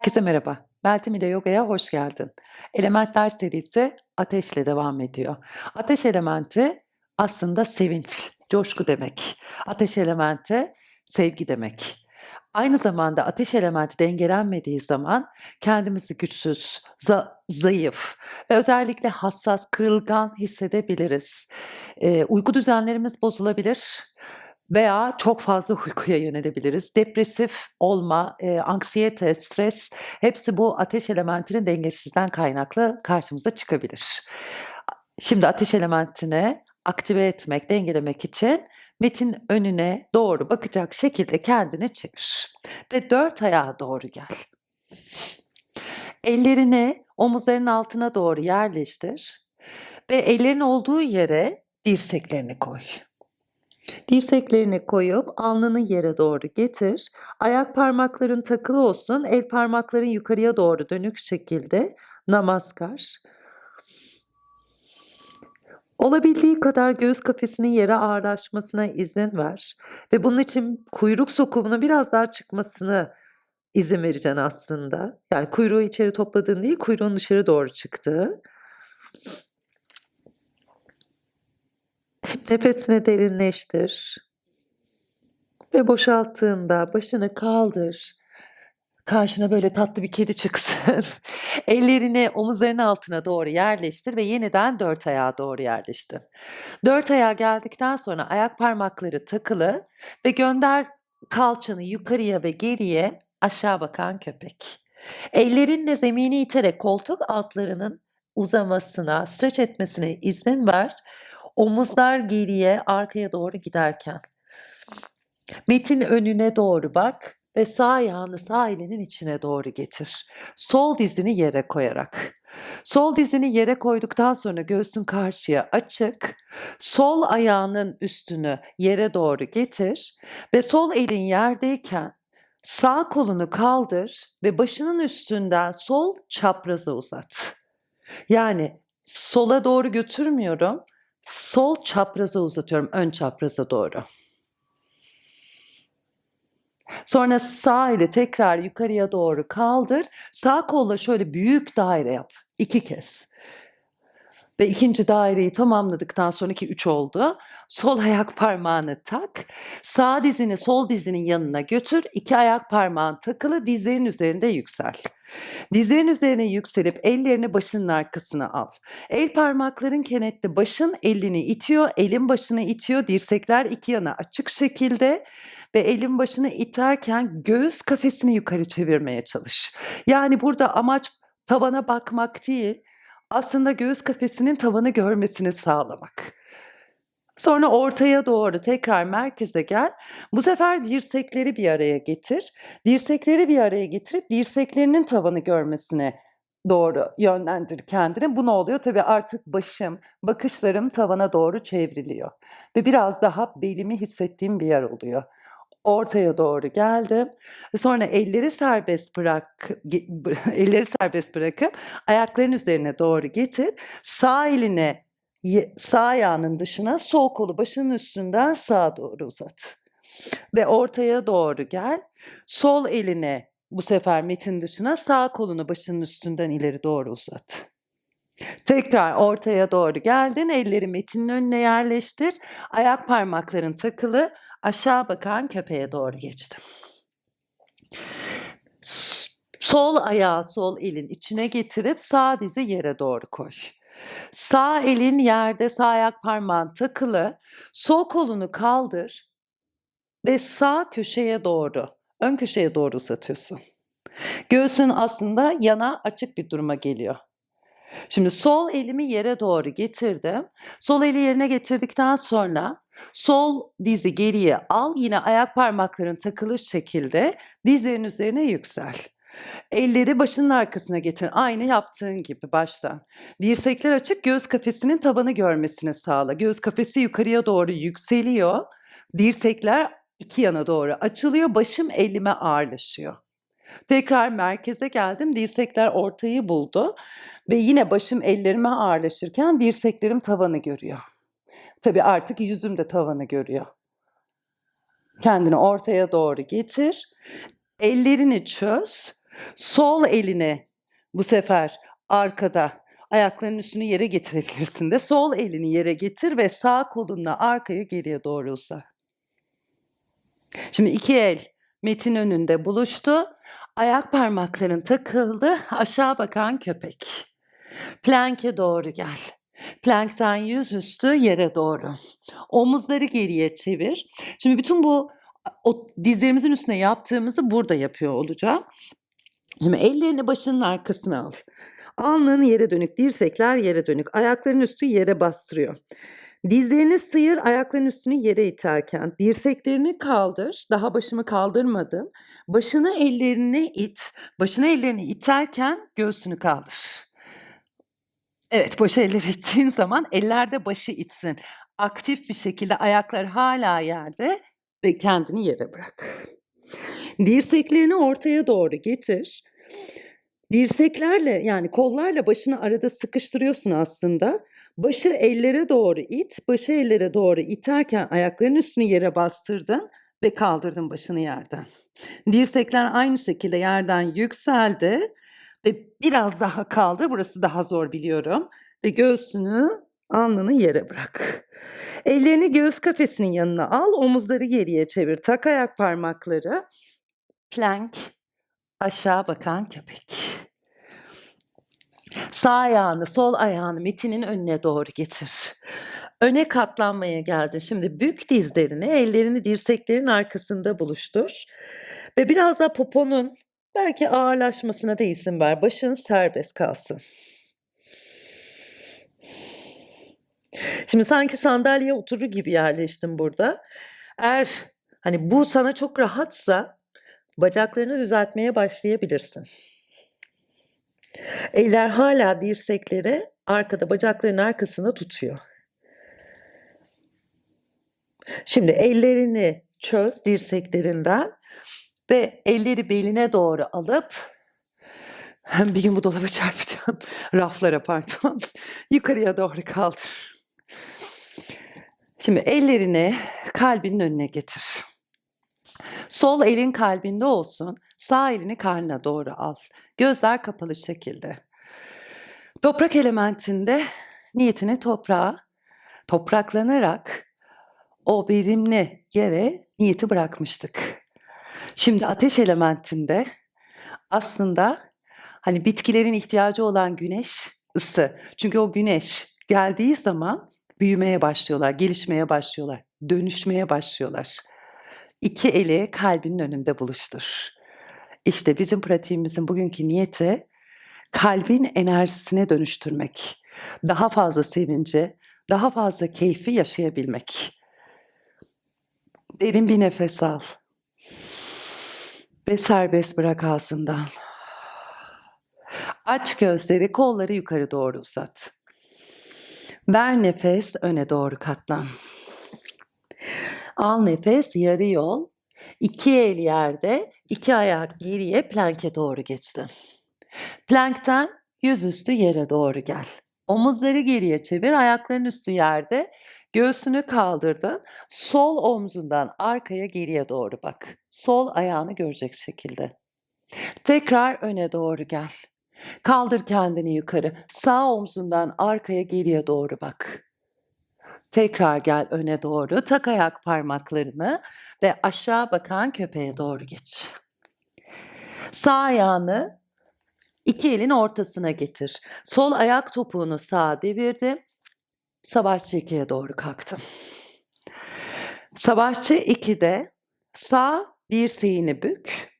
Herkese merhaba. Meltem ile Yoga'ya hoş geldin. Elementler serisi ateşle devam ediyor. Ateş elementi aslında sevinç, coşku demek. Ateş elementi sevgi demek. Aynı zamanda ateş elementi dengelenmediği zaman kendimizi güçsüz, za- zayıf ve özellikle hassas, kırılgan hissedebiliriz. Ee, uyku düzenlerimiz bozulabilir veya çok fazla uykuya yönelebiliriz. Depresif olma, e, anksiyete, stres hepsi bu ateş elementinin dengesizden kaynaklı karşımıza çıkabilir. Şimdi ateş elementini aktive etmek, dengelemek için metin önüne doğru bakacak şekilde kendini çevir. Ve dört ayağa doğru gel. Ellerini omuzların altına doğru yerleştir. Ve ellerin olduğu yere dirseklerini koy. Dirseklerini koyup alnını yere doğru getir. Ayak parmakların takılı olsun. El parmakların yukarıya doğru dönük şekilde namaskar. Olabildiği kadar göğüs kafesinin yere ağırlaşmasına izin ver. Ve bunun için kuyruk sokumunun biraz daha çıkmasını izin vereceksin aslında. Yani kuyruğu içeri topladığın değil, kuyruğun dışarı doğru çıktığı. Nefesini derinleştir. Ve boşalttığında başını kaldır. Karşına böyle tatlı bir kedi çıksın. Ellerini omuzların altına doğru yerleştir ve yeniden dört ayağa doğru yerleştir. Dört ayağa geldikten sonra ayak parmakları takılı ve gönder kalçanı yukarıya ve geriye aşağı bakan köpek. Ellerinle zemini iterek koltuk altlarının uzamasına, streç etmesine izin ver. Omuzlar geriye, arkaya doğru giderken. Metin önüne doğru bak ve sağ ayağını sağ elinin içine doğru getir. Sol dizini yere koyarak. Sol dizini yere koyduktan sonra göğsün karşıya açık. Sol ayağının üstünü yere doğru getir ve sol elin yerdeyken sağ kolunu kaldır ve başının üstünden sol çapraza uzat. Yani sola doğru götürmüyorum. Sol çapraza uzatıyorum, ön çapraza doğru. Sonra sağ ile tekrar yukarıya doğru kaldır. Sağ kolla şöyle büyük daire yap. iki kez. Ve ikinci daireyi tamamladıktan sonraki üç oldu. Sol ayak parmağını tak. Sağ dizini sol dizinin yanına götür. İki ayak parmağın takılı dizlerin üzerinde yüksel. Dizlerin üzerine yükselip ellerini başının arkasına al. El parmakların kenetli başın elini itiyor, elin başını itiyor, dirsekler iki yana açık şekilde ve elin başını iterken göğüs kafesini yukarı çevirmeye çalış. Yani burada amaç tavana bakmak değil, aslında göğüs kafesinin tavanı görmesini sağlamak. Sonra ortaya doğru tekrar merkeze gel. Bu sefer dirsekleri bir araya getir. Dirsekleri bir araya getirip dirseklerinin tavanı görmesine doğru yönlendir kendini. Bu ne oluyor? Tabii artık başım, bakışlarım tavana doğru çevriliyor. Ve biraz daha belimi hissettiğim bir yer oluyor. Ortaya doğru geldim. Sonra elleri serbest bırak, elleri serbest bırakıp ayakların üzerine doğru getir. Sağ eline sağ ayağının dışına, sol kolu başının üstünden sağa doğru uzat. Ve ortaya doğru gel. Sol eline bu sefer metin dışına, sağ kolunu başının üstünden ileri doğru uzat. Tekrar ortaya doğru geldin. Elleri metinin önüne yerleştir. Ayak parmakların takılı. Aşağı bakan köpeğe doğru geçtim. Sol ayağı sol elin içine getirip sağ dizi yere doğru koy. Sağ elin yerde sağ ayak parmağın takılı. Sol kolunu kaldır ve sağ köşeye doğru, ön köşeye doğru uzatıyorsun. Göğsün aslında yana açık bir duruma geliyor. Şimdi sol elimi yere doğru getirdim. Sol eli yerine getirdikten sonra sol dizi geriye al. Yine ayak parmakların takılı şekilde dizlerin üzerine yüksel. Elleri başının arkasına getir. Aynı yaptığın gibi baştan. Dirsekler açık, göğüs kafesinin tabanı görmesini sağla. Göğüs kafesi yukarıya doğru yükseliyor. Dirsekler iki yana doğru açılıyor. Başım elime ağırlaşıyor. Tekrar merkeze geldim. Dirsekler ortayı buldu. Ve yine başım ellerime ağırlaşırken dirseklerim tavanı görüyor. Tabii artık yüzüm de tavanı görüyor. Kendini ortaya doğru getir. Ellerini çöz. Sol elini bu sefer arkada ayaklarının üstünü yere getirebilirsin de sol elini yere getir ve sağ kolunla arkaya geriye doğru uza. Şimdi iki el metin önünde buluştu. Ayak parmakların takıldı. Aşağı bakan köpek. Plank'e doğru gel. Plank'tan yüzüstü yere doğru. Omuzları geriye çevir. Şimdi bütün bu o dizlerimizin üstüne yaptığımızı burada yapıyor olacağım. Şimdi ellerini başının arkasına al. Alnın yere dönük, dirsekler yere dönük. Ayakların üstü yere bastırıyor. Dizlerini sıyır, ayakların üstünü yere iterken. Dirseklerini kaldır. Daha başımı kaldırmadım. Başını ellerini it. Başını ellerini iterken göğsünü kaldır. Evet, başı elleri ittiğin zaman ellerde başı itsin. Aktif bir şekilde ayaklar hala yerde ve kendini yere bırak. Dirseklerini ortaya doğru getir. Dirseklerle yani kollarla başını arada sıkıştırıyorsun aslında. Başı ellere doğru it, başı ellere doğru iterken ayakların üstünü yere bastırdın ve kaldırdın başını yerden. Dirsekler aynı şekilde yerden yükseldi ve biraz daha kaldır. Burası daha zor biliyorum. Ve göğsünü, alnını yere bırak. Ellerini göğüs kafesinin yanına al, omuzları geriye çevir. Tak ayak parmakları. Plank, aşağı bakan köpek. Sağ ayağını, sol ayağını metinin önüne doğru getir. Öne katlanmaya geldin. Şimdi bük dizlerini, ellerini dirseklerin arkasında buluştur. Ve biraz daha poponun belki ağırlaşmasına da izin ver. Başın serbest kalsın. Şimdi sanki sandalyeye oturur gibi yerleştim burada. Eğer hani bu sana çok rahatsa bacaklarını düzeltmeye başlayabilirsin. Eller hala dirsekleri arkada bacakların arkasında tutuyor. Şimdi ellerini çöz dirseklerinden ve elleri beline doğru alıp bir gün bu dolaba çarpacağım. Raflara pardon. Yukarıya doğru kaldır. Şimdi ellerini kalbinin önüne getir. Sol elin kalbinde olsun. Sağ elini karnına doğru al. Gözler kapalı şekilde. Toprak elementinde niyetini toprağa, topraklanarak o verimli yere niyeti bırakmıştık. Şimdi ateş elementinde aslında hani bitkilerin ihtiyacı olan güneş ısı. Çünkü o güneş geldiği zaman büyümeye başlıyorlar, gelişmeye başlıyorlar, dönüşmeye başlıyorlar. İki eli kalbinin önünde buluştur. İşte bizim pratiğimizin bugünkü niyeti kalbin enerjisine dönüştürmek. Daha fazla sevinci, daha fazla keyfi yaşayabilmek. Derin bir nefes al. Ve serbest bırak ağzından. Aç gözleri, kolları yukarı doğru uzat. Ver nefes, öne doğru katlan. Al nefes, yarı yol. İki el yerde, iki ayak geriye planke doğru geçti. Plankten yüzüstü yere doğru gel. Omuzları geriye çevir, ayakların üstü yerde. Göğsünü kaldırdın. Sol omzundan arkaya geriye doğru bak. Sol ayağını görecek şekilde. Tekrar öne doğru gel. Kaldır kendini yukarı. Sağ omzundan arkaya geriye doğru bak. Tekrar gel öne doğru. Tak ayak parmaklarını ve aşağı bakan köpeğe doğru geç. Sağ ayağını iki elin ortasına getir. Sol ayak topuğunu sağa devirdi. Savaşçı 2'ye doğru kalktım. Savaşçı 2'de sağ dirseğini bük.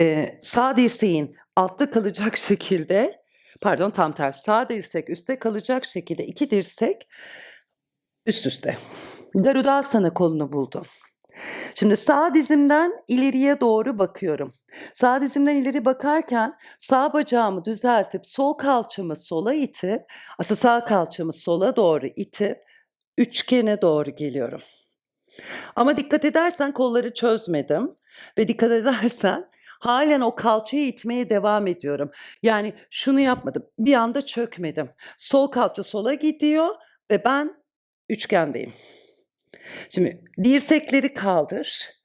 Ee, sağ dirseğin altta kalacak şekilde pardon tam tersi sağ dirsek üstte kalacak şekilde iki dirsek üst üste. Garudasana kolunu buldum. Şimdi sağ dizimden ileriye doğru bakıyorum. Sağ dizimden ileri bakarken sağ bacağımı düzeltip sol kalçamı sola itip, aslında sağ kalçamı sola doğru itip üçgene doğru geliyorum. Ama dikkat edersen kolları çözmedim ve dikkat edersen halen o kalçayı itmeye devam ediyorum. Yani şunu yapmadım. Bir anda çökmedim. Sol kalça sola gidiyor ve ben üçgendeyim. Şimdi dirsekleri kaldır.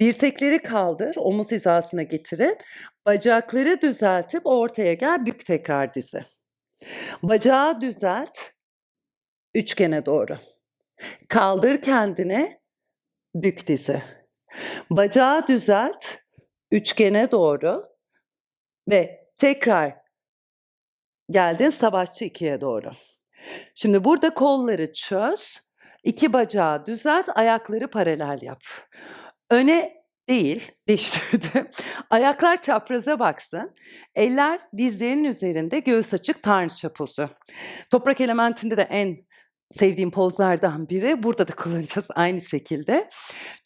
Dirsekleri kaldır, omuz hizasına getirip bacakları düzeltip ortaya gel, bük tekrar dizi. Bacağı düzelt, üçgene doğru. Kaldır kendini, bük dizi. Bacağı düzelt, üçgene doğru ve tekrar geldin savaşçı ikiye doğru. Şimdi burada kolları çöz, iki bacağı düzelt, ayakları paralel yap. Öne değil, değiştirdim. Ayaklar çapraza baksın. Eller dizlerinin üzerinde, göğüs açık tanrıça pozu. Toprak elementinde de en sevdiğim pozlardan biri. Burada da kullanacağız aynı şekilde.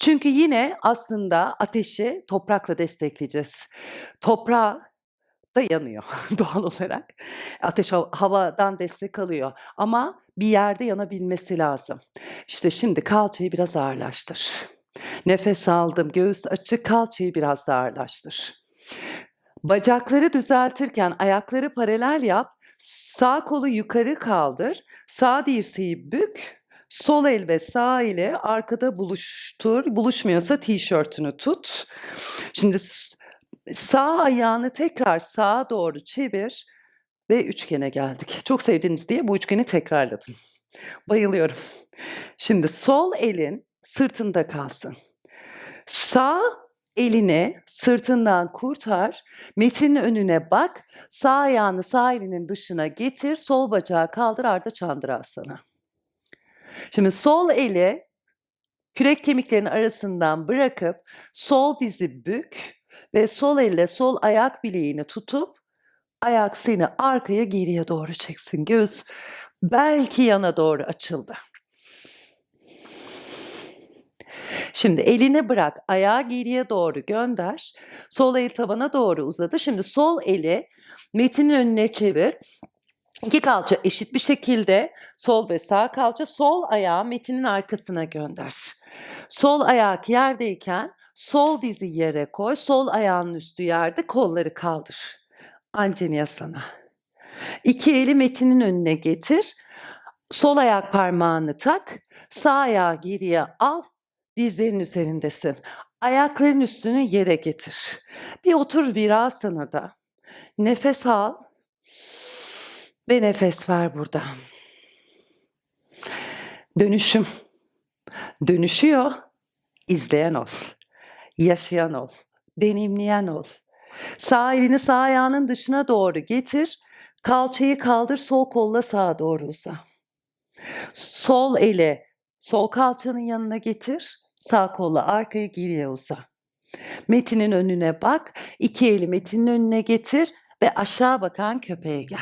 Çünkü yine aslında ateşi toprakla destekleyeceğiz. Toprağı da yanıyor doğal olarak. Ateş hav- havadan destek alıyor ama bir yerde yanabilmesi lazım. İşte şimdi kalçayı biraz ağırlaştır. Nefes aldım, göğüs açık, kalçayı biraz da ağırlaştır. Bacakları düzeltirken ayakları paralel yap. Sağ kolu yukarı kaldır. Sağ dirseği bük. Sol el ve sağ ile arkada buluştur. Buluşmuyorsa tişörtünü tut. Şimdi sağ ayağını tekrar sağa doğru çevir ve üçgene geldik. Çok sevdiğiniz diye bu üçgeni tekrarladım. Bayılıyorum. Şimdi sol elin sırtında kalsın. Sağ elini sırtından kurtar, metinin önüne bak, sağ ayağını sağ elinin dışına getir, sol bacağı kaldır arda çandırasana. Şimdi sol eli kürek kemiklerinin arasından bırakıp sol dizi bük ve sol elle sol ayak bileğini tutup ayak seni arkaya geriye doğru çeksin. Göz belki yana doğru açıldı. Şimdi elini bırak, ayağı geriye doğru gönder. Sol el tavana doğru uzadı. Şimdi sol eli metinin önüne çevir. İki kalça eşit bir şekilde sol ve sağ kalça sol ayağı metinin arkasına gönder. Sol ayak yerdeyken sol dizi yere koy. Sol ayağının üstü yerde kolları kaldır. Ancenyasana. İki eli metinin önüne getir. Sol ayak parmağını tak. Sağ ayağı geriye al. Dizlerin üzerindesin. Ayakların üstünü yere getir. Bir otur virasana Nefes al ve nefes ver burada. Dönüşüm. Dönüşüyor. İzleyen ol. Yaşayan ol. Deneyimleyen ol. Sağ elini sağ ayağının dışına doğru getir. Kalçayı kaldır, sol kolla sağa doğru uza. Sol eli sol kalçanın yanına getir. Sağ kolla arkaya geriye uza. Metinin önüne bak. iki eli metinin önüne getir ve aşağı bakan köpeğe gel.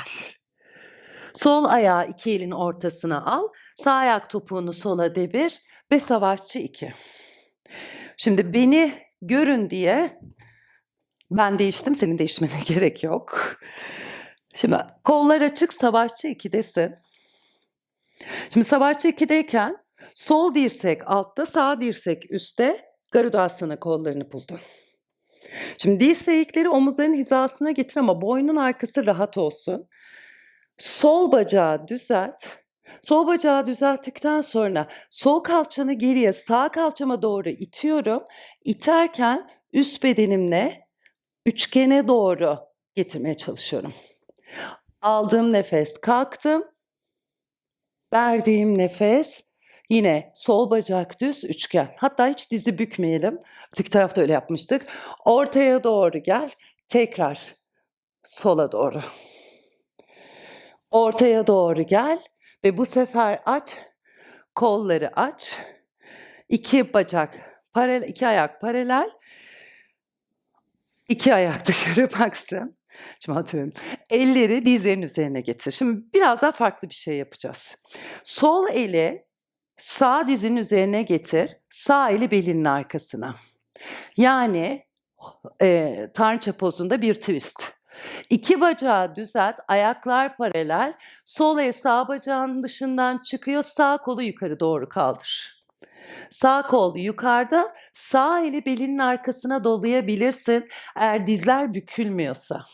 Sol ayağı iki elin ortasına al. Sağ ayak topuğunu sola devir ve savaşçı iki. Şimdi beni görün diye ben değiştim, senin değişmene gerek yok. Şimdi kollar açık, savaşçı 2'desin. Şimdi savaşçı 2'deyken sol dirsek altta, sağ dirsek üstte Garudasana kollarını buldun. Şimdi dirsekleri omuzların hizasına getir ama boynun arkası rahat olsun. Sol bacağı düzelt. Sol bacağı düzelttikten sonra sol kalçanı geriye sağ kalçama doğru itiyorum. İterken üst bedenimle üçgene doğru getirmeye çalışıyorum. Aldığım nefes kalktım. Verdiğim nefes yine sol bacak düz üçgen. Hatta hiç dizi bükmeyelim. Öteki tarafta öyle yapmıştık. Ortaya doğru gel. Tekrar sola doğru. Ortaya doğru gel ve bu sefer aç. Kolları aç. İki bacak paralel, iki ayak paralel. İki ayak dışarı baksın. Şimdi hatırlıyorum. Elleri dizlerin üzerine getir. Şimdi biraz daha farklı bir şey yapacağız. Sol eli sağ dizinin üzerine getir. Sağ eli belinin arkasına. Yani e, tanrıça pozunda bir twist. İki bacağı düzelt, ayaklar paralel. Sol el sağ bacağın dışından çıkıyor, sağ kolu yukarı doğru kaldır. Sağ kol yukarıda, sağ eli belinin arkasına dolayabilirsin eğer dizler bükülmüyorsa.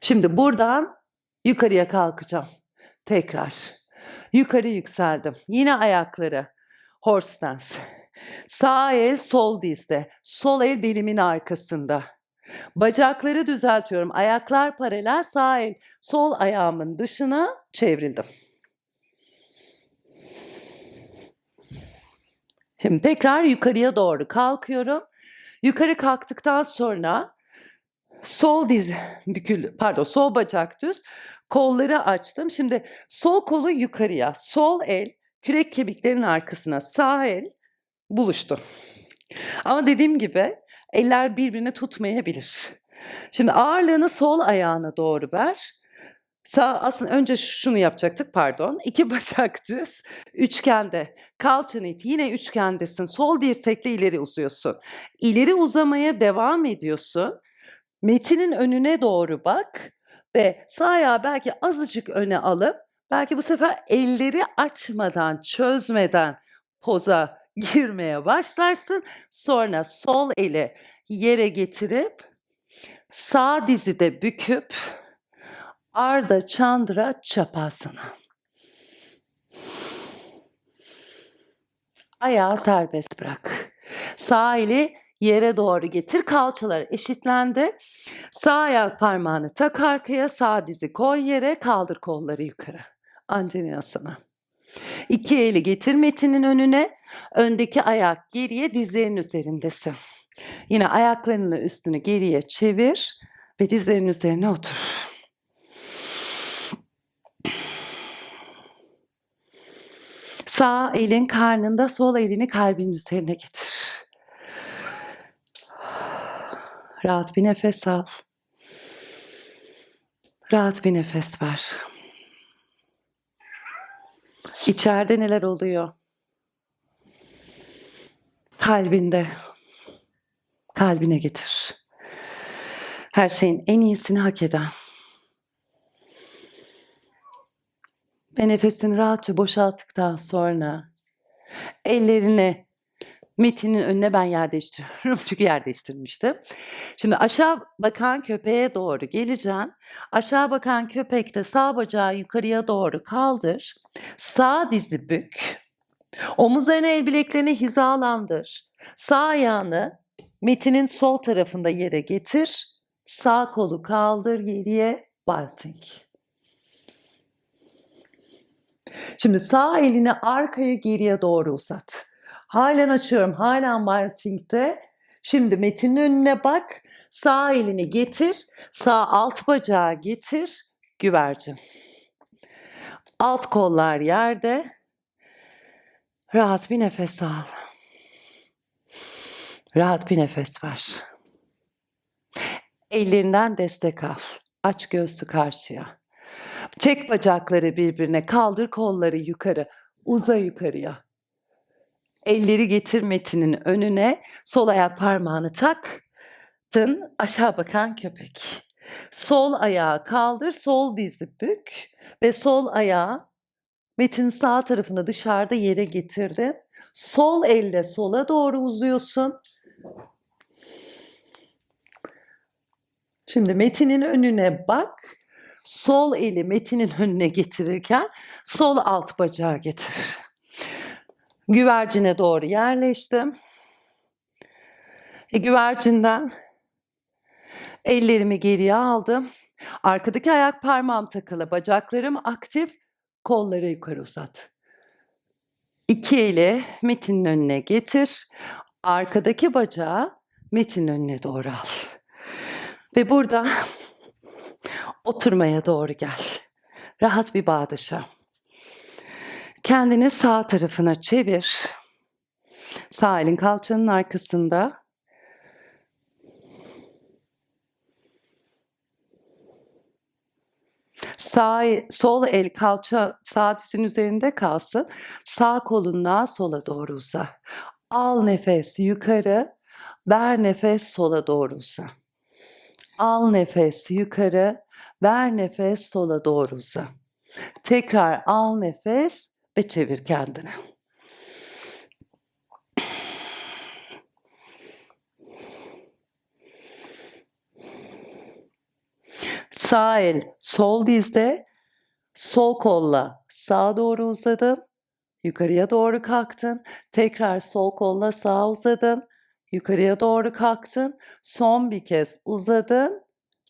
Şimdi buradan yukarıya kalkacağım. Tekrar. Yukarı yükseldim. Yine ayakları horse stance. Sağ el sol dizde. Sol el belimin arkasında. Bacakları düzeltiyorum. Ayaklar paralel. Sağ el sol ayağımın dışına çevrildim. Şimdi tekrar yukarıya doğru kalkıyorum. Yukarı kalktıktan sonra sol diz bükül, pardon sol bacak düz, kolları açtım. Şimdi sol kolu yukarıya, sol el kürek kemiklerinin arkasına, sağ el buluştu. Ama dediğim gibi eller birbirini tutmayabilir. Şimdi ağırlığını sol ayağına doğru ver. Sağ, aslında önce şunu yapacaktık pardon. İki bacak düz, üçgende. Kalçanı it, yine üçgendesin. Sol dirsekle ileri uzuyorsun. İleri uzamaya devam ediyorsun. Metinin önüne doğru bak ve sağ ayağı belki azıcık öne alıp belki bu sefer elleri açmadan, çözmeden poza girmeye başlarsın. Sonra sol eli yere getirip sağ dizi de büküp Arda Chandra Çapasana. Ayağı serbest bırak. Sağ eli yere doğru getir. Kalçalar eşitlendi. Sağ ayak parmağını tak arkaya, sağ dizi koy yere, kaldır kolları yukarı. Anjaneyasana. İki eli getir metinin önüne. Öndeki ayak geriye, dizlerin üzerindesin. Yine ayaklarının üstünü geriye çevir ve dizlerin üzerine otur. Sağ elin karnında, sol elini kalbin üzerine getir. Rahat bir nefes al. Rahat bir nefes ver. İçeride neler oluyor? Kalbinde. Kalbine getir. Her şeyin en iyisini hak eden. Ve nefesini rahatça boşalttıktan sonra ellerini Metin'in önüne ben yer değiştiriyorum çünkü yer değiştirmiştim. Şimdi aşağı bakan köpeğe doğru geleceğim. Aşağı bakan köpekte sağ bacağı yukarıya doğru kaldır. Sağ dizi bük. Omuzlarını el bileklerini hizalandır. Sağ ayağını Metin'in sol tarafında yere getir. Sağ kolu kaldır geriye balting. Şimdi sağ elini arkaya geriye doğru uzat. Halen açıyorum. Halen baltingde. Şimdi metinin önüne bak. Sağ elini getir. Sağ alt bacağı getir. Güvercin. Alt kollar yerde. Rahat bir nefes al. Rahat bir nefes ver. Ellerinden destek al. Aç göğsü karşıya. Çek bacakları birbirine, kaldır kolları yukarı, uza yukarıya. Elleri getir metinin önüne, sol ayak parmağını taktın, aşağı bakan köpek. Sol ayağı kaldır, sol dizi bük ve sol ayağı metin sağ tarafını dışarıda yere getirdin. Sol elle sola doğru uzuyorsun. Şimdi metinin önüne bak. Sol eli metinin önüne getirirken sol alt bacağı getir. Güvercine doğru yerleştim. E, güvercinden ellerimi geriye aldım. Arkadaki ayak parmağım takılı, bacaklarım aktif, kolları yukarı uzat. İki eli metinin önüne getir. Arkadaki bacağı metinin önüne doğru al. Ve burada oturmaya doğru gel. Rahat bir bağdaşa. Kendini sağ tarafına çevir. Sağ elin kalçanın arkasında. Sağ, sol el kalça sağ dizin üzerinde kalsın. Sağ kolunla sola doğru uza. Al nefes yukarı. Ver nefes sola doğru uza. Al nefes yukarı. Ver nefes sola doğru uza. Tekrar al nefes ve çevir kendini. Sağ el sol dizde, sol kolla sağa doğru uzadın. yukarıya doğru kalktın. Tekrar sol kolla sağa uzadın. Yukarıya doğru kalktın. Son bir kez uzadın.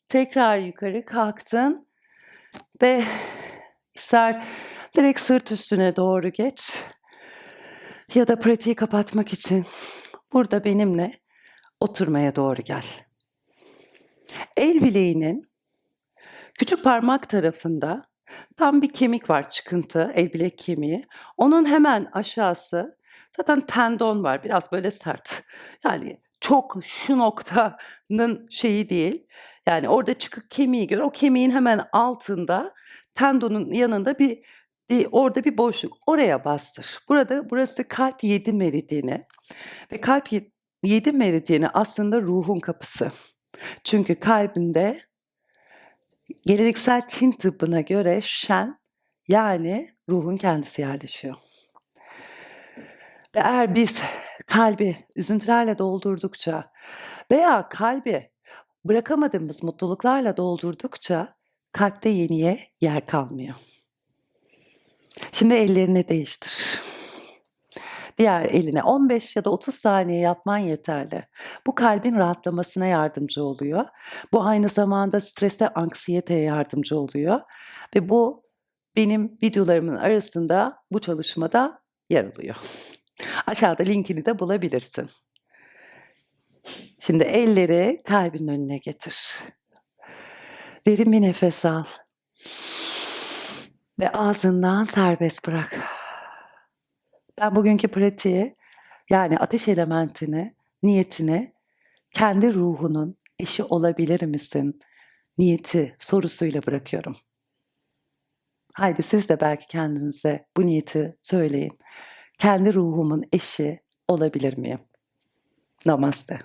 Tekrar yukarı kalktın. Ve ister direkt sırt üstüne doğru geç. Ya da pratiği kapatmak için burada benimle oturmaya doğru gel. El bileğinin küçük parmak tarafında tam bir kemik var çıkıntı, el bilek kemiği. Onun hemen aşağısı zaten tendon var biraz böyle sert. Yani çok şu noktanın şeyi değil. Yani orada çıkık kemiği gör. O kemiğin hemen altında tendonun yanında bir, bir orada bir boşluk. Oraya bastır. Burada burası kalp 7 meridyeni. Ve kalp 7 meridyeni aslında ruhun kapısı. Çünkü kalbinde geleneksel Çin tıbbına göre şen yani ruhun kendisi yerleşiyor. Ve eğer biz kalbi üzüntülerle doldurdukça veya kalbi bırakamadığımız mutluluklarla doldurdukça kalpte yeniye yer kalmıyor. Şimdi ellerini değiştir. Diğer eline 15 ya da 30 saniye yapman yeterli. Bu kalbin rahatlamasına yardımcı oluyor. Bu aynı zamanda strese, anksiyeteye yardımcı oluyor. Ve bu benim videolarımın arasında bu çalışmada yer alıyor. Aşağıda linkini de bulabilirsin. Şimdi elleri kalbin önüne getir. Derin bir nefes al. Ve ağzından serbest bırak. Ben bugünkü pratiği yani ateş elementini, niyetini kendi ruhunun eşi olabilir misin? Niyeti sorusuyla bırakıyorum. Haydi siz de belki kendinize bu niyeti söyleyin. Kendi ruhumun eşi olabilir miyim? Namaste.